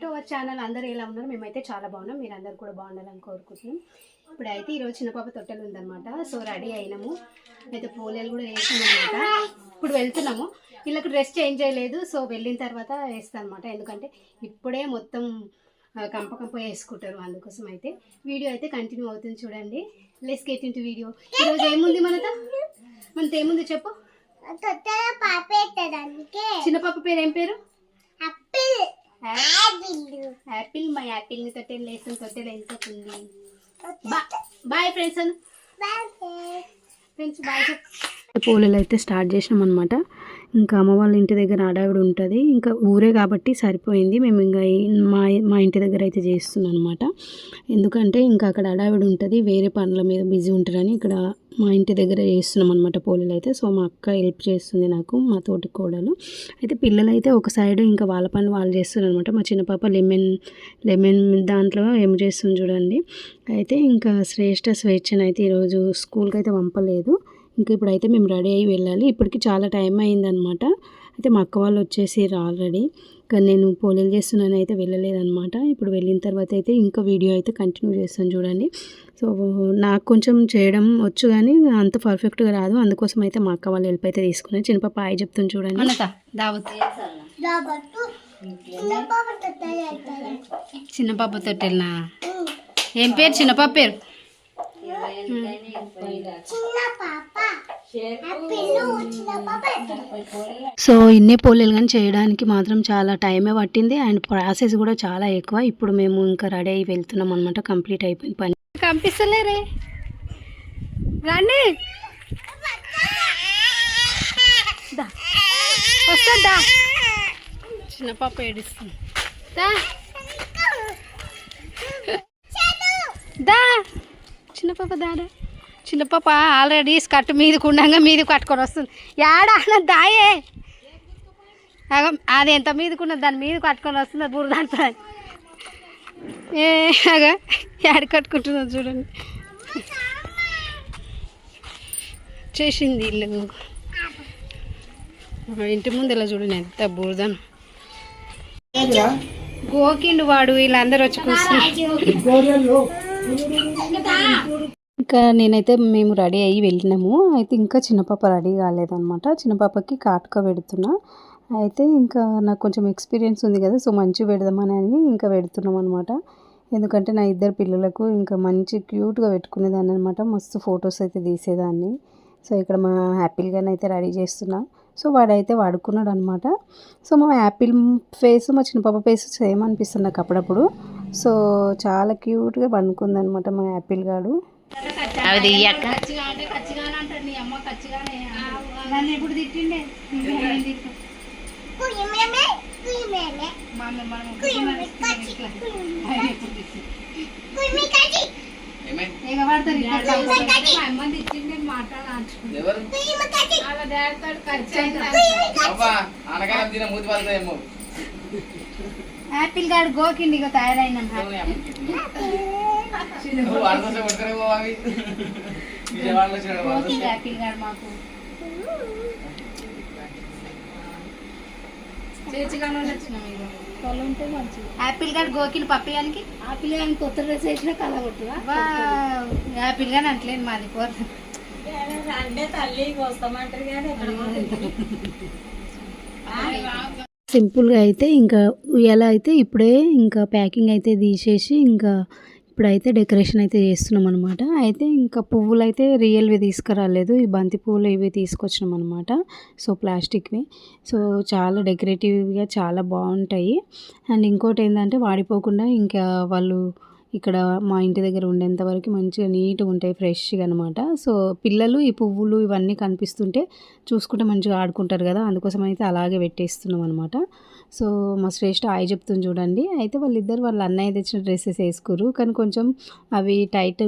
To our channel. అందరూ ఎలా ఉన్నారు? మేమైతే చాలా బాగున్నాం. మీరు అందరు కూడా బాగుండాలని కోరుకుంటున్నాం. ఇప్పుడు అయితే ఈరోజు చిన్నపాప తొట్టెలు ఉందన్నమాట సో రెడీ అయినాము. అయితే పూలలు కూడా వేసామన్నమాట ఇప్పుడు వెళ్తున్నాము. వీళ్ళకి డ్రెస్ చేంజ్ చేయలేదు. సో వెళ్ళిన తర్వాత వేస్తాను అనమాట ఎందుకంటే ఇప్పుడే మొత్తం కంప కంప వేసుకుంటారు అందుకోసం అయితే. వీడియో అయితే కంటిన్యూ అవుతుంది చూడండి. లెస్ గెట్ ఇంటూ వీడియో ఈరోజు ఏముంది మనతో? మనతో ఏముంది చెప్పు. పాప చిన్న పాప పేరు ఏం పేరు? అప్పిల్. యాపిల్ మా యాపిల్ని తొట్టెలు వేసిన తొట్టెలు ఎంత ఉంది బాయ్ ఫ్రెండ్స్ ఫ్రెండ్స్ బాయ్ పూలలు అయితే స్టార్ట్ చేసినాం అనమాట ఇంకా అమ్మ వాళ్ళ ఇంటి దగ్గర ఆడావిడ ఉంటుంది. ఇంకా ఊరే కాబట్టి సరిపోయింది. మేము ఇంకా మా మా ఇంటి దగ్గర అయితే చేస్తున్నాం అనమాట ఎందుకంటే ఇంకా అక్కడ ఆడావిడ ఉంటుంది. వేరే పనుల మీద బిజీ ఉంటారని ఇక్కడ మా ఇంటి దగ్గర చేస్తున్నాం అనమాట పోలీలు అయితే. సో మా అక్క హెల్ప్ చేస్తుంది నాకు మా తోటి కోడలు. అయితే పిల్లలు అయితే ఒక సైడ్ ఇంకా వాళ్ళ పని వాళ్ళు చేస్తున్నారు అనమాట మా చిన్న పాప లెమన్ లెమన్ దాంట్లో ఏం చేస్తుంది చూడండి. అయితే ఇంకా శ్రేష్ఠ స్వేచ్ఛను అయితే ఈరోజు స్కూల్కి అయితే పంపలేదు. ఇంకా ఇప్పుడైతే మేము రెడీ అయ్యి వెళ్ళాలి. ఇప్పటికి చాలా టైం అయిందనమాట. అయితే మా అక్క వాళ్ళు వచ్చేసి ఆల్రెడీ. కానీ నేను పోలేలు చేస్తున్నాను అయితే వెళ్ళలేదన్నమాట ఇప్పుడు వెళ్ళిన తర్వాత అయితే ఇంకా వీడియో అయితే కంటిన్యూ చేస్తాను చూడండి. సో నాకు కొంచెం చేయడం వచ్చు కానీ అంత పర్ఫెక్ట్గా రాదు. అందుకోసం అయితే మా అక్క వాళ్ళు హెల్ప్ అయితే తీసుకున్నాను. చిన్నపాప ఆయ చెప్తాను చూడండి. దావత్. రాబట్టు చిన్న పాప తొట్టెల. ఎత్తాలి చిన్న పాప తొట్టెల్నా? ఏం పేరు? చిన్న పాప పేరు చిన్న పాప అప్పిల్ చిన్న పాప ఎత్తాలి సో ఇన్నే పోలేలు కానీ చేయడానికి మాత్రం చాలా టైమే పట్టింది. అండ్ ప్రాసెస్ కూడా చాలా ఎక్కువ. ఇప్పుడు మేము ఇంకా రెడీ అయ్యి వెళ్తున్నాం అనమాట కంప్లీట్ అయిపోయింది పని. కనిపిస్తలేరే రండి దా. వస్తుందా చిన్న పాప ఏడుస్తుంది. చిన్న పాప దాడా? చిన్న పాప ఆల్రెడీ స్కర్ట్ మీదకి ఉండగా మీది కట్టుకొని వస్తుంది. యాడా అన్న దాయే? అది ఎంత మీదకున్నది దాని మీద కట్టుకొని వస్తుంది అది ఏ అగా యాడ కట్టుకుంటుందో చూడండి. చేసింది ఇల్లు. ఇంటి ముందు ఇలా చూడండి ఎంత బురదను గోకిండు వాడు వీళ్ళందరూ వచ్చి కూర్చున్నారు. ఇంకా నేనైతే మేము రెడీ అయ్యి వెళ్ళినాము. అయితే ఇంకా చిన్నపాప రెడీ కాలేదనమాట చిన్నపాపకి కాటుక పెడుతున్నా. అయితే ఇంకా నాకు కొంచెం ఎక్స్పీరియన్స్ ఉంది కదా సో మంచి పెడదామని అని ఇంకా పెడుతున్నాం అనమాట ఎందుకంటే నా ఇద్దరు పిల్లలకు ఇంకా మంచి క్యూట్గా పెట్టుకునేదాన్ని అనమాట మస్తు ఫొటోస్ అయితే తీసేదాన్ని. సో ఇక్కడ మా హ్యాపీగానే అయితే రెడీ చేస్తున్నా. సో వాడైతే వాడుకున్నాడు అనమాట సో మా యాపిల్ ఫేస్ మా చిన్న పాప ఫేస్ సేమ్ అనిపిస్తుంది నాకు అప్పుడప్పుడు సో చాలా క్యూట్గా పండుకుంది అనమాట మా యాపిల్ గాడు అనగానే తిన మూతి యాపిల్ గాడు గోకిండి ఇక తయారైన. కొడుకునే పోవాలి విజయవాడలో యాపిల్ గాడు మాకు యాపిల్ గాడు గోకిన పప్పియానికి? ఆపిల్ కానీ కొత్త డ్రెస్ వేసినా కళ కొట్టురా యాపిల్ గాని అంటలేదు మాది కూర. అంటే తల్లికి వస్తామంటారు కానీ సింపుల్గా అయితే ఇంకా ఉయ్యాల అయితే ఇప్పుడే ఇంకా ప్యాకింగ్ అయితే తీసేసి ఇంకా ఇప్పుడైతే డెకరేషన్ అయితే చేస్తున్నాం అనమాట అయితే ఇంకా పువ్వులు అయితే రియల్వి తీసుకురాలేదు. ఈ బంతి పువ్వులు ఇవి తీసుకొచ్చినాం అనమాట సో ప్లాస్టిక్వి. సో చాలా డెకరేటివ్గా చాలా బాగుంటాయి. అండ్ ఇంకోటి ఏంటంటే వాడిపోకుండా ఇంకా వాళ్ళు ఇక్కడ మా ఇంటి దగ్గర ఉండేంత వరకు మంచిగా నీట్గా ఉంటాయి ఫ్రెష్గా అనమాట సో పిల్లలు ఈ పువ్వులు ఇవన్నీ కనిపిస్తుంటే చూసుకుంటే మంచిగా ఆడుకుంటారు కదా అందుకోసం అయితే అలాగే పెట్టేస్తున్నాం అనమాట సో మా శ్రేష్ఠ ఆయ చెప్తుంది చూడండి. అయితే వాళ్ళిద్దరు వాళ్ళ అన్నయ్య తెచ్చిన డ్రెస్సెస్ వేసుకోరు కానీ కొంచెం అవి టైట్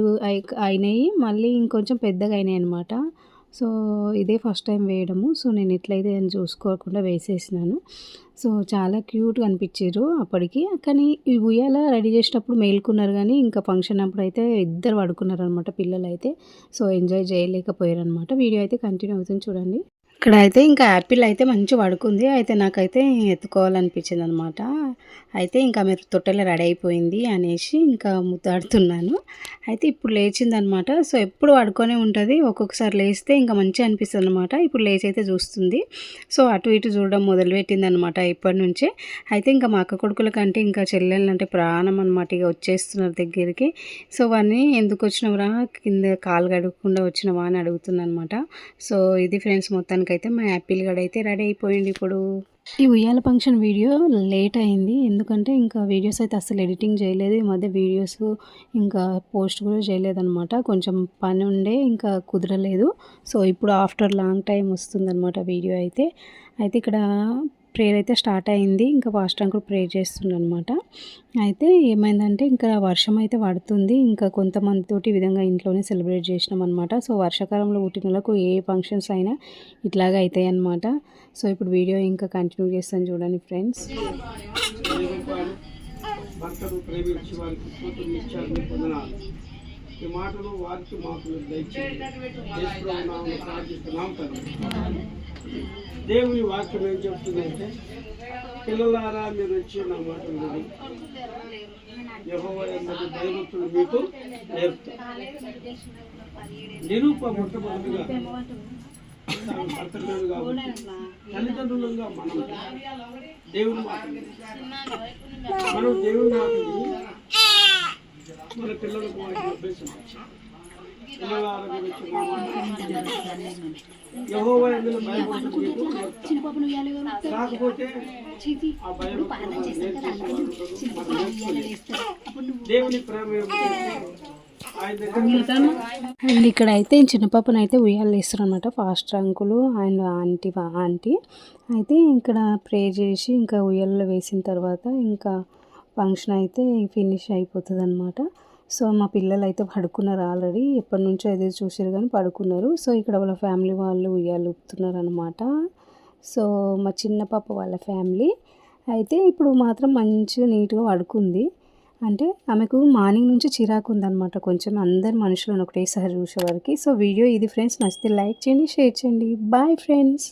అయినాయి. మళ్ళీ ఇంకొంచెం పెద్దగా అయినాయి అనమాట సో ఇదే ఫస్ట్ టైం వేయడము. సో నేను ఎట్లయితే అని చూసుకోకుండా వేసేసినాను. సో చాలా క్యూట్గా అనిపించారు అప్పటికి. కానీ ఈ ఉయ్యాల రెడీ చేసేటప్పుడు మేల్కున్నారు కానీ ఇంకా ఫంక్షన్ అప్పుడు అయితే ఇద్దరు పడుకున్నారు అనమాట పిల్లలు అయితే సో ఎంజాయ్ చేయలేకపోయారు అనమాట వీడియో అయితే కంటిన్యూ అవుతుంది చూడండి. ఇక్కడ అయితే ఇంకా యాపిల్ అయితే మంచి పడుకుంది. అయితే నాకైతే ఎత్తుకోవాలనిపించింది అనమాట అయితే ఇంకా మీరు తొట్టెలో రెడీ అయిపోయింది అనేసి ఇంకా ముద్దాడుతున్నాను. అయితే ఇప్పుడు లేచిందనమాట. సో ఎప్పుడు పడుకొనే ఉంటుంది. ఒక్కొక్కసారి లేస్తే ఇంకా మంచిగా అనిపిస్తుంది అనమాట ఇప్పుడు లేచి అయితే చూస్తుంది. సో అటు ఇటు చూడడం మొదలుపెట్టింది అనమాట ఇప్పటి నుంచే. అయితే ఇంకా మా అక్క కొడుకుల కంటే ఇంకా చెల్లెళ్ళంటే ప్రాణం అనమాట ఇక వచ్చేస్తున్నారు దగ్గరికి. సో వాడిని ఎందుకు వచ్చినవరా? కింద కాలు కడుక్కుండా వచ్చినవా అని అడుగుతున్నా అనమాట సో ఇది ఫ్రెండ్స్ అయితే మా యాపిల్ గడ అయితే రెడీ అయిపోయింది ఇప్పుడు. ఈ ఉయ్యాల ఫంక్షన్ వీడియో లేట్ అయింది. ఎందుకంటే ఇంకా వీడియోస్ అయితే అసలు ఎడిటింగ్ చేయలేదు. ఈ మధ్య వీడియోస్ ఇంకా పోస్ట్ కూడా చేయలేదన్నమాట. కొంచెం పని ఉండే ఇంకా కుదరలేదు. సో ఇప్పుడు ఆఫ్టర్ లాంగ్ టైం వస్తుందన్నమాట వీడియో అయితే. అయితే ఇక్కడ ప్రేయర్ అయితే స్టార్ట్ అయింది. ఇంకా పాస్టర్ అంకుల్ ప్రేయర్ చేస్తుండనమాట అయితే ఏమైందంటే ఇంకా వర్షం అయితే పడుతుంది. ఇంకా కొంతమందితోటి ఈ విధంగా ఇంట్లోనే సెలబ్రేట్ చేసినాం అనమాట సో వర్షాకాలంలో పుట్టిన ఏ ఫంక్షన్స్ అయినా ఇట్లాగే అవుతాయి అనమాట సో ఇప్పుడు వీడియో ఇంకా కంటిన్యూ చేస్తాను చూడండి ఫ్రెండ్స్. భర్తను ప్రేమించి వారికి కూతురు ఇచ్చారని పొందనాలు. ఈ మాటలు వారికి మాకు ప్రార్థిస్తున్నాం తండ్రి. దేవుని వాక్యం ఏం చెప్తుందంటే పిల్లలారా మీరు వచ్చి నా మాటలు విని యెహోవా దైవతులు మీకు నేర్పుతారు నిరూప మొట్టమొదటిగా తాను తల్లిదండ్రులుగా మనం దేవుని మాట మనం దేవుని మాట మన పిల్లలకు. కాకపోతే దేవుని ప్రేమ అండ్ ఇక్కడ అయితే చిన్న పాపను అయితే ఉయ్యాలు వేస్తారు అనమాట ఫాస్ట్ అంకులు అండ్ ఆంటీ ఆంటీ. అయితే ఇక్కడ ప్రే చేసి ఇంకా ఉయ్యాలలో వేసిన తర్వాత ఇంకా ఫంక్షన్ అయితే ఫినిష్ అయిపోతుంది అనమాట సో మా పిల్లలు అయితే పడుకున్నారు ఆల్రెడీ. ఎప్పటి నుంచో ఎదురు చూసారు కానీ పడుకున్నారు. సో ఇక్కడ వాళ్ళ ఫ్యామిలీ వాళ్ళు ఉయ్యాలు ఊపుతున్నారు అనమాట సో మా చిన్న పాప వాళ్ళ ఫ్యామిలీ. అయితే ఇప్పుడు మాత్రం మంచిగా నీట్గా పడుకుంది. అంటే ఆమెకు మార్నింగ్ నుంచి చిరాకు ఉందనమాట కొంచెం అందరు మనుషులను ఒకటేసారి చూసేవారికి. సో వీడియో ఇది ఫ్రెండ్స్. నచ్చితే లైక్ చేయండి షేర్ చేయండి. Bye friends.